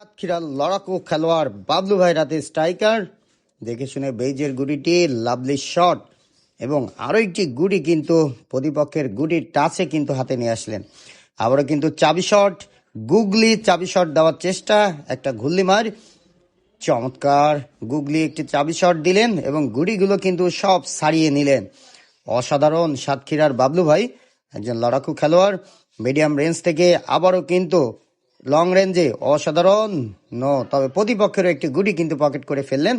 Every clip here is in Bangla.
সাতক্ষীরার লড়াকু খেলোয়াড় বাবলু ভাই রাতে স্ট্রাইকার। দেখে শুনে বেইজের গুড়িটি লাভলি শট। এবং আরও একটি গুড়ি কিন্তু প্রতিপক্ষের গুড়ির টাচে কিন্তু হাতে নিয়ে আসলেন। আবারও কিন্তু চাবি শট, গুগলি চাবি শট দেওয়ার চেষ্টা, একটা ঘুল্লি মার। চমৎকার গুগলি একটি চাবি শট দিলেন এবং গুড়িগুলো কিন্তু সব সারিয়ে নিলেন। অসাধারণ সাতক্ষীরার বাবলু ভাই, একজন লড়াকু খেলোয়াড়। মিডিয়াম রেঞ্জ থেকে আবারও কিন্তু লং রেঞ্জে অসাধারণ। ন তবে প্রতিপক্ষেরও একটি গুটি কিন্তু পকেট করে ফেললেন।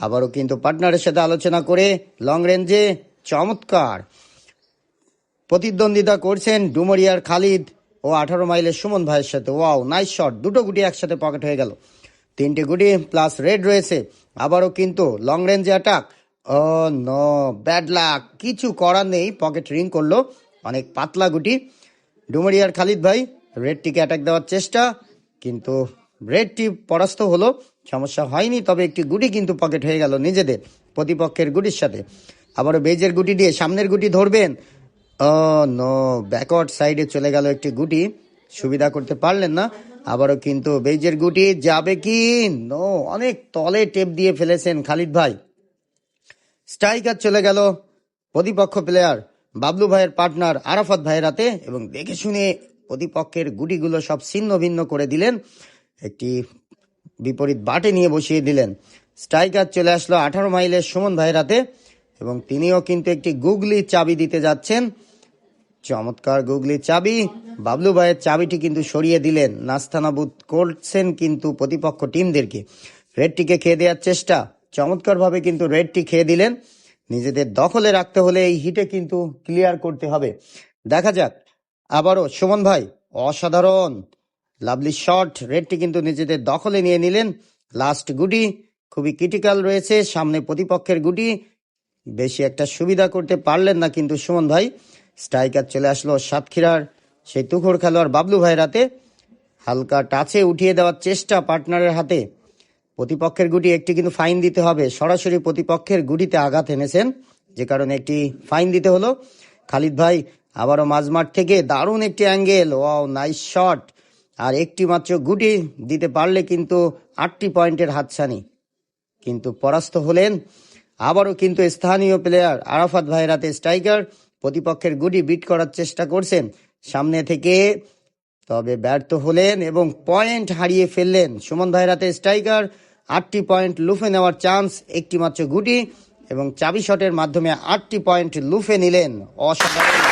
আবারও কিন্তু পার্টনারের সাথে আলোচনা করে লং রেঞ্জে চমৎকার। প্রতিদ্বন্দ্বিতা করছেন ডুমরিয়ার খালিদ ও আঠারো মাইলের সুমন ভাইয়ের সাথে। ওয়াও নাইস শট দুটো গুটি একসাথে পকেট হয়ে গেল। তিনটে গুটি প্লাস রেড রয়েছে। আবারও কিন্তু লং রেঞ্জে অ্যাটাক ও ন ব্যাড লাক কিছু করার নেই। পকেট রিং করল। অনেক পাতলা গুটি। ডুমরিয়ার খালিদ ভাই রেডটিকে অ্যাটাক দেওয়ার চেষ্টা, কিন্তু রেডটি পরাস্ত হলো। সমস্যা হয়নি, তবে একটি গুটি কিন্তু পকেট হয়ে গেল নিজেদের, প্রতিপক্ষের গুটির সাথে। আবারও বেজের গুটি দিয়ে সামনের গুটি ধরবেন। ও নো ব্যাকওয়ার্ড সাইডে চলে গেল একটি গুটি। সুবিধা করতে পারলেন না। আবারও কিন্তু বেজের গুটি যাবে কি? নো, অনেক তলে টেপ দিয়ে ফেলেছেন খালিদ ভাই। স্ট্রাইকার চলে গেল প্রতিপক্ষ প্লেয়ার বাবলু ভাইয়ের পার্টনার আরাফাত ভাইয়ের হাতে। এবং দেখে শুনে প্রতিপক্ষের গুটিগুলো সব ছিন্ন ভিন্ন করে দিলেন, একটি বিপরীত বাটে নিয়ে বসিয়ে দিলেন। স্ট্রাইকার চলে আসলো আঠারো মাইলের সুমন ভাইয়ের হাতে এবং তিনিও কিন্তু একটি গুগলি চাবি দিতে যাচ্ছেন। চমৎকার গুগলি চাবি। বাবলু ভাইয়ের চাবিটি কিন্তু সরিয়ে দিলেন। নাস্তানাবুদ করছেন কিন্তু প্রতিপক্ষ টিমদেরকে। রেডটিকে খেয়ে দেওয়ার চেষ্টা। চমৎকারভাবে কিন্তু রেডটি খেয়ে দিলেন। নিজেদের দখলে রাখতে হলে এই হিটে কিন্তু ক্লিয়ার করতে হবে। দেখা যাক আবারও সুমন ভাই, অসাধারণ। লাভলি শট রেডটি কিন্তু নিজেদের দখলে নিয়ে নিলেন। লাস্ট গুটি, খুবই ক্রিটিক্যাল রয়েছে, সামনে প্রতিপক্ষের গুটি। বেশি একটা সুবিধা করতে পারলেন না কিন্তু সুমন ভাই। স্ট্রাইকার চলে আসলো সাতক্ষীরার, সেই তুখোর খেলোয়াড় বাবলু ভাইয়ের হাতে। হালকা টাচে উঠিয়ে দেওয়ার চেষ্টা পার্টনারের হাতে। প্রতিপক্ষের গুটি একটি কিন্তু ফাইন দিতে হবে। সরাসরি প্রতিপক্ষের গুটিতে আঘাত এনেছেন। যে কারণে একটি ফাইন দিতে হলো। খালিদ ভাই আবারও মাঝমাঠ থেকে দারুণ একটি অ্যাঙ্গেল। Wow, nice shot. আর একটি মাত্র গুটি দিতে পারলে কিন্তু আটটি পয়েন্টের হাতছানি। কিন্তু পরাস্ত হলেন আবারও কিন্তু স্থানীয় প্লেয়ার আরাফাত ভাইয়ের হাতে স্ট্রাইকার। প্রতিপক্ষের গুটি বিট করার চেষ্টা করছেন সামনে থেকে। তবে ব্যর্থ হলেন এবং পয়েন্ট হারিয়ে ফেললেন সুমন ভাইয়ের হাতে স্ট্রাইকার। আটটি পয়েন্ট লুফে নেওয়ার চান্স, একটি মাত্র গুটি এবং চাবি শটের মাধ্যমে আটটি পয়েন্ট লুফে নিলেন অসাধারণ।